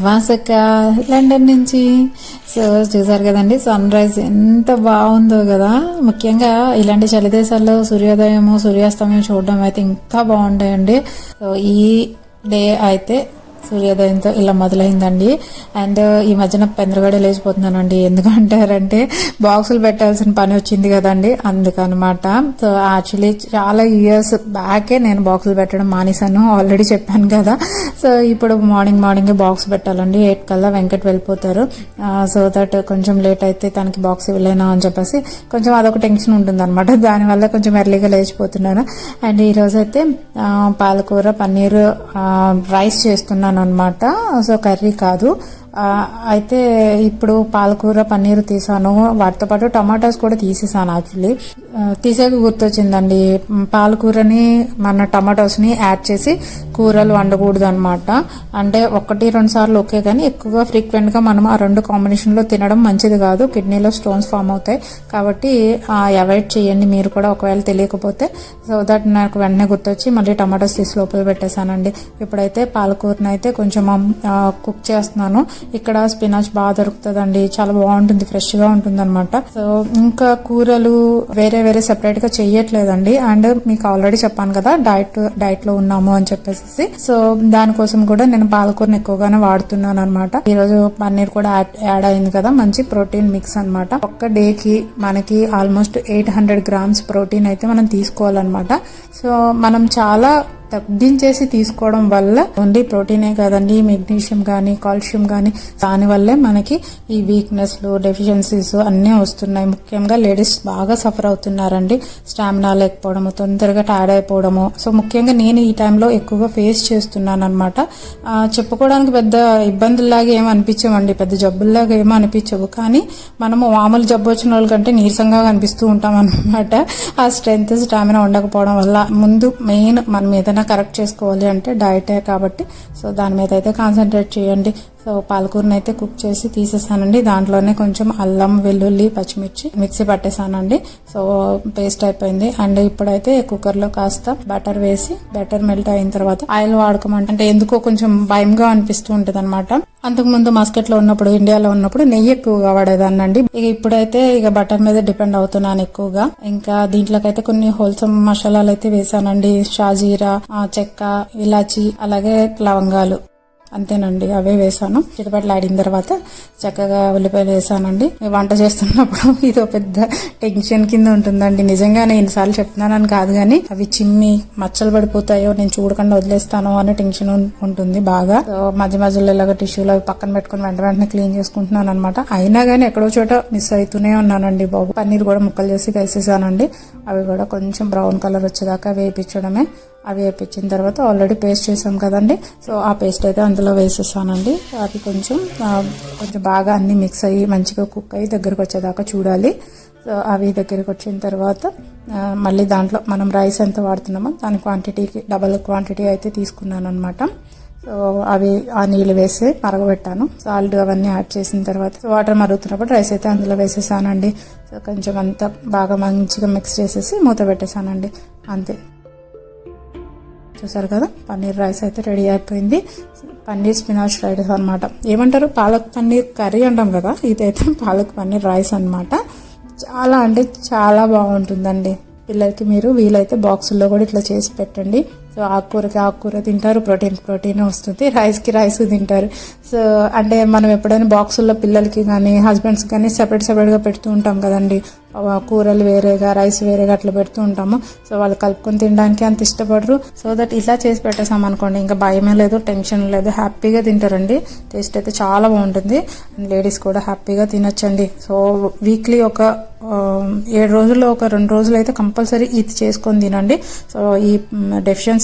ఉన్నారు వాసక్క లండన్ నుంచి. సో చూసారు కదండి సన్ రైజ్ ఎంత బాగుందో కదా. ముఖ్యంగా ఇలాంటి చలి దేశాల్లో సూర్యోదయము సూర్యాస్తమయం చూడడం అయితే ఇంకా బాగుంటాయండి. సో ఈ డే అయితే సూర్యోదయంతో ఇలా మొదలైందండి. అండ్ ఈ మధ్యన పెందరగడ లేచిపోతున్నానండి. ఎందుకంటారంటే బాక్సులు పెట్టాల్సిన పని వచ్చింది కదండి. అందుకనమాట. సో యాక్చువల్లీ చాలా ఇయర్స్ బ్యాకే నేను బాక్సులు పెట్టడం మానేశాను. ఆల్రెడీ చెప్పాను కదా. సో ఇప్పుడు మార్నింగ్ మార్నింగ్ బాక్స్ పెట్టాలండి. ఎయిట్ కల్లా వెంకట్ వెళ్ళిపోతారు. సో దట్ కొంచెం లేట్ అయితే తనకి బాక్స్ ఇవ్వలేనా అని చెప్పేసి కొంచెం అదొక టెన్షన్ ఉంటుంది అనమాట దానివల్ల కొంచెం ఎర్లీగా లేచిపోతున్నాను. అండ్ ఈరోజు అయితే పాలకూర పన్నీర్ రైస్ చేస్తున్నాను. అనమాట సో కర్రీ కాదు. అయితే ఇప్పుడు పాలకూర పన్నీర్ తీసాను. వాటితో పాటు టమాటాస్ కూడా తీసేసాను యాక్చువల్లీ తీసాక గుర్తొచ్చిందండి. పాలకూరని మన టమాటోస్ని యాడ్ చేసి కూరలు వండకూడదు అనమాట అంటే ఒకటి రెండు సార్లు ఓకే కానీ ఎక్కువగా ఫ్రీక్వెంట్గా మనం ఆ రెండు కాంబినేషన్లో తినడం మంచిది కాదు. కిడ్నీలో స్టోన్స్ ఫామ్ అవుతాయి. కాబట్టి అవాయిడ్ చేయండి మీరు కూడా ఒకవేళ తెలియకపోతే. సో దట్ నాకు వెంటనే గుర్తొచ్చి మళ్ళీ టమాటోస్ తీసి లోపల పెట్టేశానండి. ఇప్పుడైతే పాలకూరని అయితే కొంచెం కుక్ చేస్తున్నాను. ఇక్కడ స్పినాచ్ బాగా దొరుకుతుందండి. చాలా బాగుంటుంది ఫ్రెష్గా ఉంటుంది అనమాట సో ఇంకా కూరలు వేరే వేరే సెపరేట్గా చెయ్యట్లేదండి అండ్ మీకు ఆల్రెడీ చెప్పాను కదా డైట్ డైట్లో ఉన్నాము అని చెప్పేసి. సో దానికోసం కూడా నేను పాలకూరని ఎక్కువగానే వాడుతున్నాను అనమాట ఈ రోజు పన్నీర్ కూడా యాడ్ యాడ్ అయింది కదా మంచి ప్రోటీన్ మిక్స్ అనమాట ఒక్క డే కి మనకి almost eight hundred grams protein అయితే మనం తీసుకోవాలన్నమాట. సో మనం చాలా తగ్గించేసి తీసుకోవడం వల్ల ఓన్లీ ప్రోటీనే కాదండి మెగ్నీషియం కానీ కాల్షియం కానీ దానివల్లే మనకి ఈ వీక్నెస్లు డెఫిషియన్సీస్ అన్నీ వస్తున్నాయి. ముఖ్యంగా లేడీస్ బాగా సఫర్ అవుతున్నారండి. స్టామినా లేకపోవడము తొందరగా టైర్డ్ అయిపోవడము. సో ముఖ్యంగా నేను ఈ టైంలో ఎక్కువగా ఫేస్ చేస్తున్నాను అనమాట చెప్పుకోవడానికి పెద్ద ఇబ్బందుల్లాగా ఏం అనిపించవండి. పెద్ద జబ్బుల్లాగా ఏమో అనిపించవు. కానీ మనము మామూలు జబ్బు వచ్చిన వాళ్ళకంటే నీరసంగా కనిపిస్తూ ఉంటాం అనమాట ఆ స్ట్రెంగ్త్ స్టామినా ఉండకపోవడం వల్ల. ముందు మెయిన్ మనం ఏదైనా కరెక్ట్ చేసుకోవాలి అంటే డైటే కాబట్టి సో దాని మీద అయితే కాన్సన్ట్రేట్ చేయండి. సో పాలకూరని అయితే కుక్ చేసి తీసేసానండి. దాంట్లోనే కొంచెం అల్లం వెల్లుల్లి పచ్చిమిర్చి మిక్సీ పట్టేసానండి. సో పేస్ట్ అయిపోయింది. అండ్ ఇప్పుడైతే కుక్కర్లో కాస్త బటర్ వేసి బటర్ మెల్ట్ అయిన తర్వాత ఆయిల్ వాడకమంటే అంటే ఎందుకో కొంచెం భయంగా అనిపిస్తూ ఉంటుంది అనమాట అంతకుముందు మస్కెట్లో ఉన్నప్పుడు ఇండియాలో ఉన్నప్పుడు నెయ్యి ఎక్కువగా వాడేదాన్నండి. ఇక ఇప్పుడైతే ఇక బటర్ మీద డిపెండ్ అవుతున్నాను ఎక్కువగా. ఇంకా దీంట్లోకైతే కొన్ని హోల్సమ్ మసాలాలు అయితే వేసానండి. షాజీరా చెక్క ఇలాచి అలాగే లవంగాలు. అంతేనండి అవే వేసాను చిటపట్లు ఆడిన తర్వాత చక్కగా ఉల్లిపాయలు వేసానండి వంట చేస్తున్నప్పుడు ఇది పెద్ద టెన్షన్ కింద ఉంటుందండి. నిజంగానే ఎన్నిసార్లు చెప్తున్నానని కాదు కానీ అవి చిమ్మి మచ్చలు పడిపోతాయో నేను చూడకుండా వదిలేస్తానో అనే టెన్షన్ ఉంటుంది బాగా. మధ్య మధ్యలో ఇలాగ టిష్యూలు అవి పక్కన పెట్టుకుని వెంట వెంటనే క్లీన్ చేసుకుంటున్నాను అనమాట అయినా కానీ ఎక్కడో చోట మిస్ అవుతూనే ఉన్నానండి బాబు. పన్నీర్ కూడా ముక్కలు చేసి వేసేసానండి అవి కూడా కొంచెం బ్రౌన్ కలర్ వచ్చేదాకా వేయించడమే. అవి వేపించిన తర్వాత ఆల్రెడీ పేస్ట్ చేసాం కదండి. సో ఆ పేస్ట్ అయితే అందులో వేసేసానండి. అది కొంచెం కొంచెం బాగా అన్ని మిక్స్ అయ్యి మంచిగా కుక్ అయ్యి దగ్గరకు వచ్చేదాకా చూడాలి. సో అవి దగ్గరికి వచ్చిన తర్వాత మళ్ళీ దాంట్లో మనం రైస్ ఎంత వాడుతున్నామో దాని క్వాంటిటీకి డబల్ క్వాంటిటీ అయితే తీసుకున్నాను అనమాట సో అవి ఆ నీళ్ళు వేసి మరగబెట్టాను. సాల్ట్ అవన్నీ యాడ్ చేసిన తర్వాత వాటర్ మరుగుతున్నప్పుడు రైస్ అయితే అందులో వేసేసానండి. సో కొంచెం అంతా బాగా మంచిగా మిక్స్ చేసేసి మూత పెట్టేసానండి. అంతే. చూసారు కదా? పన్నీర్ రైస్ అయితే రెడీ అయిపోయింది. పన్నీర్ స్పినాచ్ రైస్ అన్నమాట. ఏమంటారు? పాలక్ పన్నీర్ కర్రీ అంటాం కదా? ఇదైతే పాలక్ పన్నీర్ రైస్ అన్నమాట. చాలా అంటే చాలా బాగుంటుందండి. పిల్లలకి మీరు వీలైతే బాక్సుల్లో కూడా ఇట్లా చేసి పెట్టండి. సో ఆకుకూరకి ఆకుకూర తింటారు ప్రోటీన్ ప్రోటీన్ వస్తుంది. రైస్కి రైస్ తింటారు. సో అంటే మనం ఎప్పుడైనా బాక్సుల్లో పిల్లలకి కానీ హస్బెండ్స్ కానీ సెపరేట్ సెపరేట్గా పెడుతూ ఉంటాం కదండి. కూరలు వేరేగా రైస్ వేరేగా అట్లా పెడుతూ ఉంటాము. సో వాళ్ళు కలుపుకొని తినడానికి అంత ఇష్టపడరు. సో దట్ ఇలా చేసి పెట్టేసాం అనుకోండి ఇంకా భయమే లేదు టెన్షన్ లేదు. హ్యాపీగా తింటారండి. టేస్ట్ అయితే చాలా బాగుంటుంది. అండ్ లేడీస్ కూడా హ్యాపీగా తినొచ్చండి. సో వీక్లీ ఒక ఏడు రోజుల్లో ఒక రెండు రోజులు అయితే కంపల్సరీ ఇది చేసుకొని తినండి. సో ఈ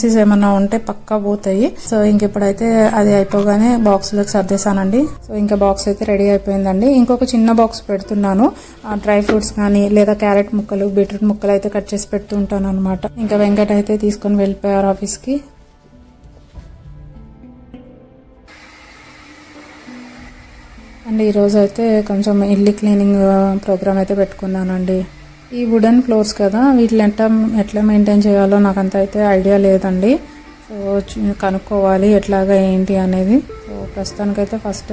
పీసెస్ ఏమన్నా ఉంటే పక్కా పోతాయి. సో ఇంక ఇప్పుడైతే అది అయిపోగానే బాక్స్లోకి సర్దేశానండి. సో ఇంకా బాక్స్ అయితే రెడీ అయిపోయిందండి. ఇంకొక చిన్న బాక్స్ పెడుతున్నాను. డ్రై ఫ్రూట్స్ కానీ లేదా క్యారెట్ ముక్కలు బీట్రూట్ ముక్కలు అయితే కట్ చేసి పెడుతూ ఉంటాను అనమాట ఇంకా వెంకట అయితే తీసుకొని వెళ్ళిపోయారు ఆఫీస్కి అండ్ ఈరోజు అయితే కొంచెం ఇల్లు క్లీనింగ్ ప్రోగ్రామ్ అయితే పెట్టుకున్నానండి. ఈ వుడెన్ ఫ్లోర్స్ కదా వీటిని ఎట్లా ఎట్లా మెయింటైన్ చేయాలో నాకు అంత అయితే ఐడియా లేదండి. సో కనుక్కోవాలి ఎట్లాగా ఏంటి అనేది. సో ప్రస్తుతానికైతే ఫస్ట్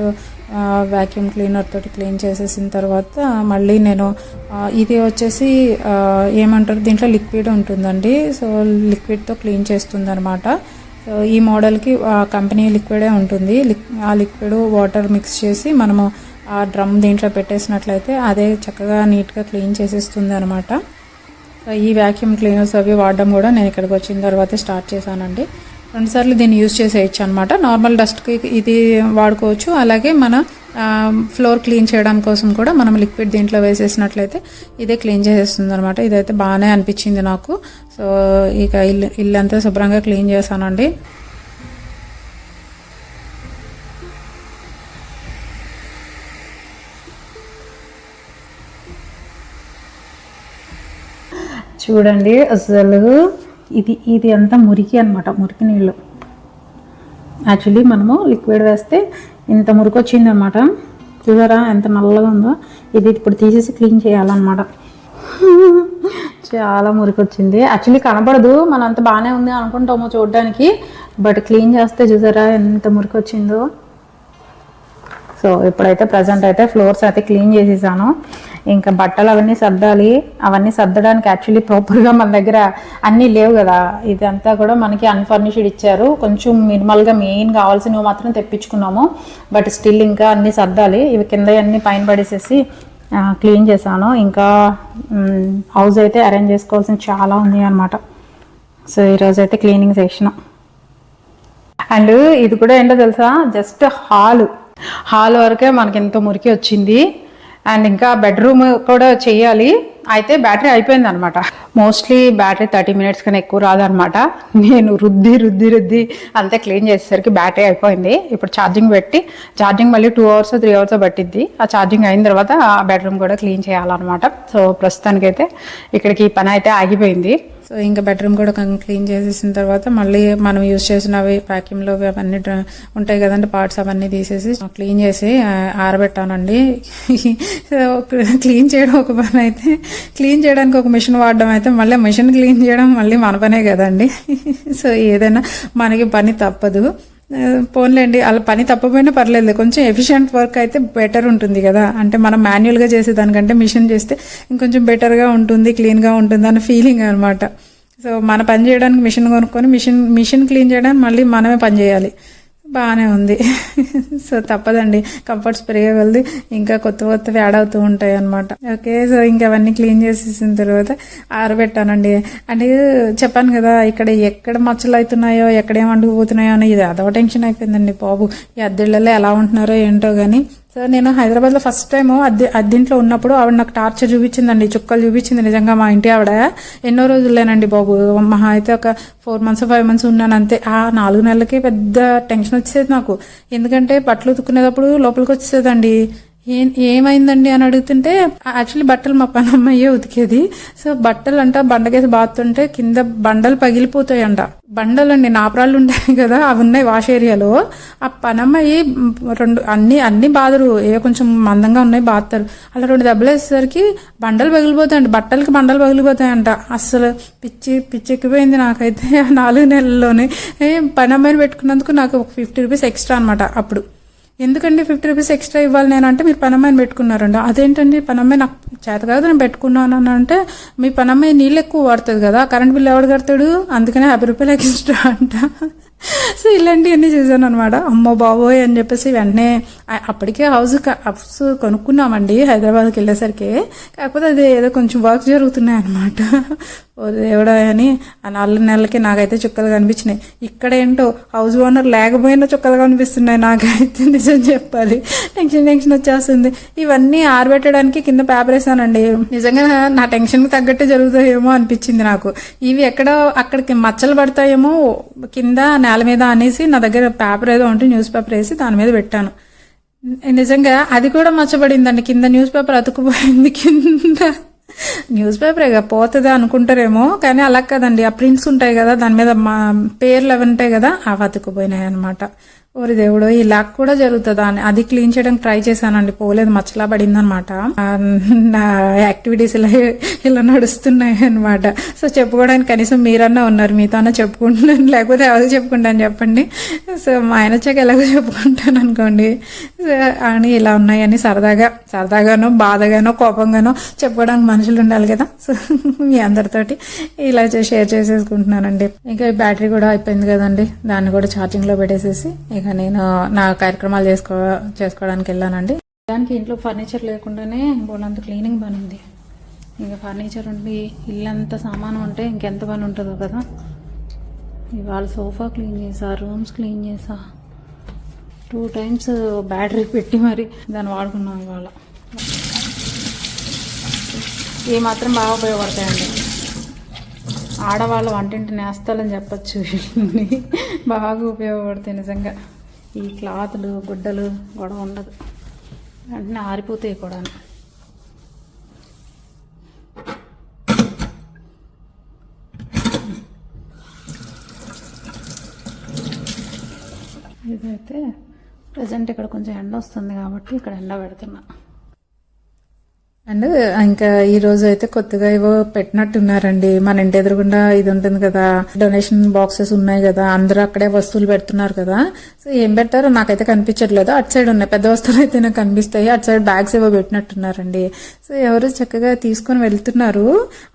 వ్యాక్యూమ్ క్లీనర్ తోటి క్లీన్ చేసేసిన తర్వాత మళ్ళీ నేను ఇది వచ్చేసి ఏమంటారు దీంట్లో లిక్విడ్ ఉంటుందండి. సో లిక్విడ్తో క్లీన్ చేస్తుంది అనమాట సో ఈ మోడల్కి ఆ కంపెనీ లిక్విడే ఉంటుంది. లిక్ ఆ లిక్విడ్ వాటర్ మిక్స్ చేసి మనము ఆ డ్రమ్ దీంట్లో పెట్టేసినట్లయితే అదే చక్కగా నీట్గా క్లీన్ చేసేస్తుంది అనమాట సో ఈ వ్యాక్యూమ్ క్లీనర్స్ అవి వాడడం కూడా నేను ఇక్కడికి వచ్చిన తర్వాత స్టార్ట్ చేశానండి. రెండుసార్లు దీన్ని యూజ్ చేసేయచ్చు అనమాట నార్మల్ డస్ట్కి ఇది వాడుకోవచ్చు. అలాగే మన ఫ్లోర్ క్లీన్ చేయడం కోసం కూడా మనం లిక్విడ్ దీంట్లో వేసేసినట్లయితే ఇదే క్లీన్ చేసేస్తుంది అనమాట ఇదైతే బాగానే అనిపించింది నాకు. సో ఇక ఇల్లు ఇల్లంతా శుభ్రంగా క్లీన్ చేశానండి. చూడండి అసలు ఇది ఇది అంతా మురికి అనమాట మురికి నీళ్ళు. యాక్చువల్లీ మనము లిక్విడ్ వేస్తే ఇంత మురికి వచ్చింది అనమాట చూసారా ఎంత నల్లగా ఉందో? ఇది ఇప్పుడు తీసేసి క్లీన్ చేయాలన్నమాట. చాలా మురికి వచ్చింది. యాక్చువల్లీ కనపడదు మన అంత బాగానే ఉంది అనుకుంటాము చూడడానికి బట్ క్లీన్ చేస్తే చూసారా ఎంత మురికి వచ్చిందో. సో ఇప్పుడైతే ప్రజెంట్ అయితే ఫ్లోర్స్ అయితే క్లీన్ చేసేసాను. ఇంకా బట్టలు అవన్నీ సర్దాలి అవన్నీ సర్దడానికి యాక్చువల్లీ ప్రాపర్గా మన దగ్గర అన్నీ లేవు కదా. ఇదంతా కూడా మనకి అన్ఫర్నిష్డ్ ఇచ్చారు. కొంచెం మినిమల్గా మెయిన్ కావాల్సినవి మాత్రం తెప్పించుకున్నాము. బట్ స్టిల్ ఇంకా అన్నీ సర్దాలి. ఇవి కింద అన్నీ పైన పడేసేసి క్లీన్ చేశాను. ఇంకా హౌస్ అయితే అరేంజ్ చేసుకోవాల్సిన చాలా ఉంది అనమాట సో ఈరోజు అయితే క్లీనింగ్ సెక్షన్ అండ్ ఇది కూడా ఏంటో తెలుసా? Just hall. హాల్ వరకే మనకి ఎంతో మురికి వచ్చింది. అండ్ ఇంకా బెడ్రూమ్ కూడా చేయాలి. అయితే బ్యాటరీ అయిపోయింది అనమాట మోస్ట్లీ బ్యాటరీ థర్టీ మినిట్స్ కన్నా ఎక్కువ రాదనమాట. నేను రుద్ది రుద్ది రుద్ది అంతే క్లీన్ చేసేసరికి బ్యాటరీ అయిపోయింది. ఇప్పుడు ఛార్జింగ్ పెట్టి ఛార్జింగ్ మళ్ళీ టూ అవర్స్ త్రీ అవర్స్ పట్టిద్ది. ఆ ఛార్జింగ్ అయిన తర్వాత ఆ బెడ్రూమ్ కూడా క్లీన్ చేయాలన్నమాట సో ప్రస్తుతానికైతే ఇక్కడికి ఈ పని అయితే ఆగిపోయింది. సో ఇంకా బెడ్రూమ్ కూడా క్లీన్ చేసేసిన తర్వాత మళ్ళీ మనం యూజ్ చేసినవి ప్యాకింగ్లో అవన్నీ డ్ర- ఉంటాయి కదండి పార్ట్స్ అవన్నీ తీసేసి క్లీన్ చేసి ఆరబెట్టానండి. క్లీన్ చేయడం ఒక పని అయితే క్లీన్ చేయడానికి ఒక మిషన్ వాడడం అయితే మళ్ళీ మిషన్ క్లీన్ చేయడం మళ్ళీ మన పనే కదండి. సో ఏదైనా మనకి పని తప్పదు. పోన్లేండి అలా పని తప్పపోయినా పర్లేదు. కొంచెం ఎఫిషియంట్ వర్క్ అయితే బెటర్ ఉంటుంది కదా. అంటే మనం మాన్యువల్గా చేసేదానికంటే మిషన్ చేస్తే ఇంకొంచెం బెటర్గా ఉంటుంది క్లీన్గా ఉంటుంది అన్న ఫీలింగ్ అనమాట సో మన పని చేయడానికి మిషన్ కొనుక్కొని మిషన్ మిషన్ క్లీన్ చేయడానికి మళ్ళీ మనమే పని చేయాలి. బాగానే ఉంది. సో తప్పదండి. కంఫర్ట్ స్ప్రే వెళ్ది ఇంకా కొత్త కొత్తవి యాడ్ అవుతూ ఉంటాయి అనమాట ఓకే సో ఇంకా అవన్నీ క్లీన్ చేసేసిన తర్వాత ఆరబెట్టానండి. అంటే చెప్పాను కదా ఇక్కడ ఎక్కడ మచ్చలు అవుతున్నాయో ఎక్కడేం అంటుకుపోతున్నాయో అని ఇది అదొక టెన్షన్ అయిపోయిందండి బాబు. ఈ అద్దెళ్ళలో ఎలా ఉంటున్నారో ఏంటో కానీ సార్ నేను హైదరాబాద్లో ఫస్ట్ టైం అద్దె అద్దెంట్లో ఉన్నప్పుడు ఆవిడ నాకు టార్చర్ చూపించిందండి చుక్కలు చూపించింది నిజంగా మా ఇంటి ఆవిడ. ఎన్నో రోజులేనండి బాబు. మహా అయితే ఒక ఫోర్ మంత్స్ ఫైవ్ మంత్స్ ఉన్నాను అంతే. ఆ నాలుగు నెలలకి పెద్ద టెన్షన్ వచ్చేది నాకు. ఎందుకంటే బట్టలు ఉతుక్కునేటప్పుడు లోపలికి వచ్చేదండి ఏం ఏమైందండి అని అడుగుతుంటే యాక్చువల్లీ బట్టలు మా పనమ్మయ్యే ఉతికేది. సో బట్టలు అంట బండకేసి బాతుంటే కింద బండలు పగిలిపోతాయంట. బండలండి నాపరాళ్ళు ఉంటాయి కదా అవి ఉన్నాయి వాష్ ఏరియాలో. ఆ పనమ్మయ్యి రెండు అన్ని అన్ని బాదరు. ఏ కొంచెం మందంగా ఉన్నాయి బాస్తారు అలా రెండు దెబ్బలు వేసేసరికి బండలు పగిలిపోతాయంట. బట్టలకి బండలు పగిలిపోతాయంట. అస్సలు పిచ్చి పిచ్చి ఎక్కిపోయింది నాకైతే నాలుగు నెలల్లోనే. ఏ పనమ్మాయిని పెట్టుకున్నందుకు నాకు ఒక ఫిఫ్టీ రూపీస్ ఎక్స్ట్రా అనమాట అప్పుడు. ఎందుకండి ఫిఫ్టీ రూపీస్ ఎక్స్ట్రా ఇవ్వాలి నేను అంటే మీరు పనమ్మాయిని పెట్టుకున్నారండి. అదేంటండి? పనమ్మాయి నాకు చేత కాదు నేను పెట్టుకున్నాను అని అంటే మీ పనమ్మాయి నీళ్ళు ఎక్కువ వాడుతుంది కదా కరెంట్ బిల్ ఎవడు కడతాడు? అందుకనే యాభై రూపాయలు ఎక్స్ట్రా అంట. సో ఇలాంటివన్నీ చేశాను అనమాట అమ్మో బాబోయ్ అని చెప్పేసి వెంటనే అప్పటికే హౌస్ క- హౌస్ కొనుక్కున్నామండి హైదరాబాద్కి వెళ్ళేసరికి. కాకపోతే అది ఏదో కొంచెం వర్క్ జరుగుతున్నాయి అనమాట ఓ దేవుడా అని ఆ నాలుగు నెలలకి నాకైతే చుక్కలు కనిపించినాయి. ఇక్కడ ఏంటో హౌస్ ఓనర్ లేకపోయినా చుక్కలు కనిపిస్తున్నాయి నాకైతే నిజం చెప్పాలి. టెన్షన్ టెన్షన్ వచ్చేస్తుంది. ఇవన్నీ ఆరబెట్టడానికి కింద పేపర్ వేసానండి. నిజంగా నా టెన్షన్కి తగ్గట్టే జరుగుతాయేమో అనిపించింది నాకు. ఇవి ఎక్కడ అక్కడికి మచ్చలు పడతాయేమో కింద నేల మీద అనేసి నా దగ్గర పేపర్ ఏదో ఉంటే న్యూస్ పేపర్ వేసి దాని మీద పెట్టాను. నిజంగా అది కూడా మచ్చబడిందండి. కింద న్యూస్ పేపర్ అతుకుపోయింది కింద న్యూస్ పేపరేగా పోతుంది అనుకుంటారేమో కానీ అలా కదండి. ఆ ప్రింట్స్ ఉంటాయి కదా దాని మీద మా పేర్లు అవి ఉంటాయి కదా అవి అతుకుపోయినాయి అనమాట ఓరి దేవుడు ఇలా కూడా జరుగుతుందా అని. అది క్లీన్ చేయడానికి ట్రై చేశానండి. పోలేదు మచ్చలా పడింది అనమాట నా యాక్టివిటీస్ ఇలా ఇలా నడుస్తున్నాయి అనమాట సో చెప్పుకోవడానికి కనీసం మీరన్నా ఉన్నారు. మీతో అన్నా చెప్పుకుంటున్నాను. లేకపోతే ఎవరు చెప్పుకుంటాను చెప్పండి. సో మా ఆయన వచ్చాక ఎలాగో చెప్పుకుంటాను అనుకోండి. అని ఇలా ఉన్నాయని సరదాగా సరదాగానో బాధగానో కోపంగానో చెప్పుకోవడానికి మనుషులు ఉండాలి కదా. సో మీ అందరితోటి ఇలా షేర్ చేసేసుకుంటున్నానండి. ఇంకా బ్యాటరీ కూడా అయిపోయింది కదండి. దాన్ని కూడా చార్జింగ్లో పెట్టేసేసి ఇక నేను నా కార్యక్రమాలు చేసుకో చేసుకోవడానికి వెళ్ళానండి. దానికి ఇంట్లో ఫర్నిచర్ లేకుండానే బోలంత క్లీనింగ్ పని ఉంది. ఇంకా ఫర్నిచర్ ఉండి ఇల్లంతా సామాను ఉంటే ఇంకెంత పని ఉంటుందో కదా. ఇవాళ సోఫా క్లీన్ చేసా రూమ్స్ క్లీన్ చేసా. టూ టైమ్స్ బ్యాటరీ పెట్టి మరి దాన్ని వాడుకున్నాం ఇవాళ. ఇవి మాత్రం బాగా ఉపయోగపడతాయండి. ఆడవాళ్ళ వంటింటి నేస్తాలని చెప్పచ్చు. బాగా ఉపయోగపడతాయి నిజంగా. ఈ క్లాతులు గుడ్డలు గొడవ ఉండదు. వెంటనే ఆరిపోతాయి కూడా ఇదైతే ప్రజెంట్ ఇక్కడ కొంచెం ఎండ వస్తుంది కాబట్టి ఇక్కడ ఎండ పెడుతున్నా. అండ్ ఇంకా ఈ రోజు అయితే కొత్తగా ఏవో పెట్టినట్టున్నారండి. మన ఇంటి ఎదురుగుండా ఇది ఉంటుంది కదా డొనేషన్ బాక్సెస్ ఉన్నాయి కదా అందరూ అక్కడే వస్తువులు పెడుతున్నారు కదా. సో ఏం పెట్టారో నాకైతే కనిపించట్లేదు. అటు సైడ్ ఉన్నాయి పెద్ద వస్తువులు అయితే నాకు కనిపిస్తాయి. అటు సైడ్ బ్యాగ్స్ ఏవో పెట్టినట్టున్నారండి. సో ఎవరు చక్కగా తీసుకొని వెళ్తున్నారు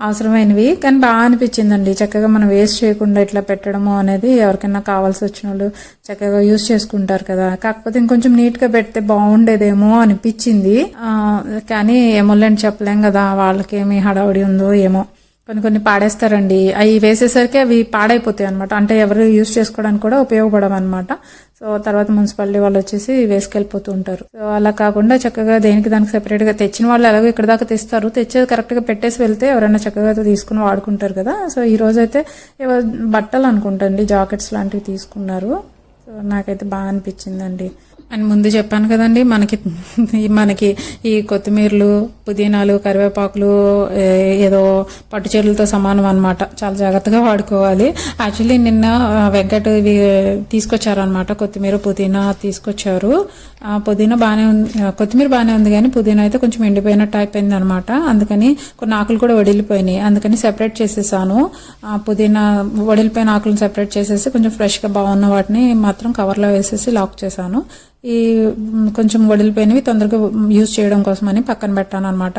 అవసరమైనవి. కానీ బాగా అనిపించిందండి. చక్కగా మనం వేస్ట్ చేయకుండా ఇట్లా పెట్టడము అనేది ఎవరికైనా కావాల్సి వచ్చిన వాళ్ళు చక్కగా యూజ్ చేసుకుంటారు కదా. కాకపోతే ఇంకొంచెం నీట్గా పెడితే బాగుండేదేమో అనిపించింది. కానీ ఏమో ఏమోలేండి చెప్పలేం కదా వాళ్ళకి ఏమి హడావుడి ఉందో ఏమో. కొన్ని కొన్ని పాడేస్తారండి. అవి వేసేసరికి అవి పాడైపోతాయి అనమాట అంటే ఎవరు యూజ్ చేసుకోవడానికి కూడా ఉపయోగపడవు అనమాట సో తర్వాత మున్సిపాలిటీ వాళ్ళు వచ్చేసి వేసుకెళ్ళిపోతూ ఉంటారు. సో అలా కాకుండా చక్కగా దేనికి దానికి సెపరేట్గా తెచ్చిన వాళ్ళు ఎలాగో ఇక్కడ దాకా తెస్తారు. తెచ్చేది కరెక్ట్గా పెట్టేసి వెళ్తే ఎవరైనా చక్కగా తీసుకుని వాడుకుంటారు కదా. సో ఈ రోజు అయితే ఏవో బట్టలు అనుకుంటండి జాకెట్స్ లాంటివి తీసుకున్నారు. సో నాకైతే బాగా అనిపించిందండి. అండ్ ముందు చెప్పాను కదండి మనకి మనకి ఈ కొత్తిమీరలు పుదీనాలు కరివేపాకులు ఏదో పట్టు చీరలతో సమానం అనమాట చాలా జాగ్రత్తగా వాడుకోవాలి. యాక్చువల్లీ నిన్న ఆ, వెంకట్ ఇవి తీసుకొచ్చారనమాట కొత్తిమీర పుదీనా తీసుకొచ్చారు. పుదీనా బాగానే ఉంది కొత్తిమీర బాగానే ఉంది కానీ పుదీనా అయితే కొంచెం ఎండిపోయినట్టు అయిపోయింది అనమాట అందుకని కొన్ని ఆకులు కూడా వడిలిపోయినాయి. అందుకని సెపరేట్ చేసేసాను. ఆ, పుదీనా వడిలిపోయిన ఆకులను సెపరేట్ చేసేసి కొంచెం ఫ్రెష్గా బాగున్న వాటిని మాత్రం కవర్లో వేసేసి లాక్ చేశాను. ఈ కొంచెం వడిలిపోయినవి తొందరగా యూజ్ చేయడం కోసమని పక్కన పెట్టాను అనమాట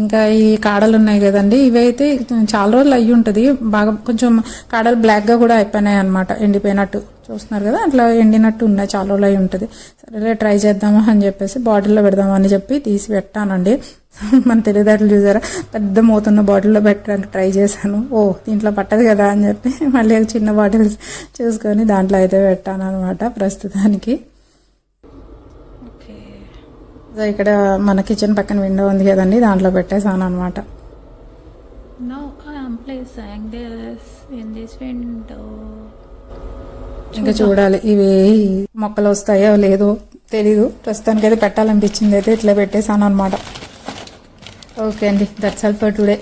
ఇంకా ఈ కాడలు ఉన్నాయి కదండి ఇవి అయితే చాలా రోజులు అయ్యి ఉంటుంది. బాగా కొంచెం కాడలు బ్లాక్గా కూడా అయిపోయినాయి అనమాట ఎండిపోయినట్టు. చూస్తున్నారు కదా అట్లా ఎండినట్టు ఉన్నాయి చాలా రోజులు అయి ఉంటుంది. సరే ట్రై చేద్దామా అని చెప్పేసి బాటిల్లో పెడదామా అని చెప్పి తీసి పెట్టానండి. మన తెలివితేటలు చూసారా పెద్ద మూతున్న బాటిల్లో పెట్టడానికి ట్రై చేశాను. ఓ దీంట్లో పట్టదు కదా అని చెప్పి మళ్ళీ చిన్న బాటిల్ చూసుకొని దాంట్లో అయితే పెట్టాను అనమాట ప్రస్తుతానికి. ఇక్కడ మన కిచెన్ పక్కన విండో ఉంది కదండి దాంట్లో పెట్టేసాను అనమాట window. ఇంకా చూడాలి ఇవి మొక్కలు వస్తాయో లేదో తెలీదు. ప్రస్తుతానికి అయితే పెట్టాలనిపించింది అయితే ఇట్లా పెట్టేసాను అనమాట ఓకే అండి దట్స్ ఆల్ ఫర్ టుడే